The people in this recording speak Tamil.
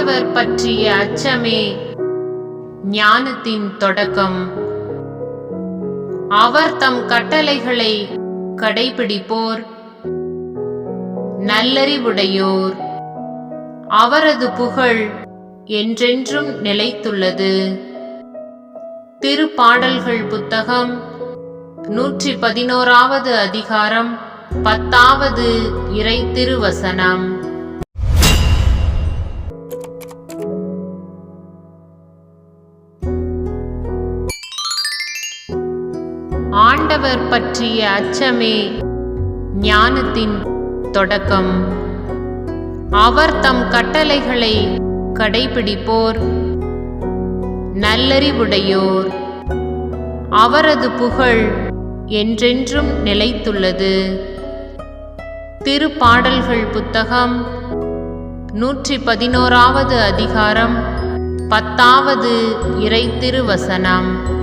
ஆண்டவர் பற்றிய அச்சமே ஞானத்தின் தொடக்கம். அவர் தம் கட்டளைகளை கடைபிடிப்போர். நல்லறிவுடையோர். அவரது புகழ் என்றென்றும் நிலைத்துள்ளது. திருப்பாடல்கள் புத்தகம் நூற்றி பதினோராவது அதிகாரம் பத்தாவது இறை திருவசனம். ஆண்டவர் பற்றிய அச்சமே ஞானத்தின் தொடக்கம். அவர் தம் கட்டளைகளை கடைபிடிப்போர். நல்லறிவுடையோர். அவரது புகழ் என்றென்றும் நிலைத்துள்ளது. திருப்பாடல்கள் புத்தகம் நூற்றி பதினோராவது அதிகாரம் பத்தாவது இறை திருவசனம்.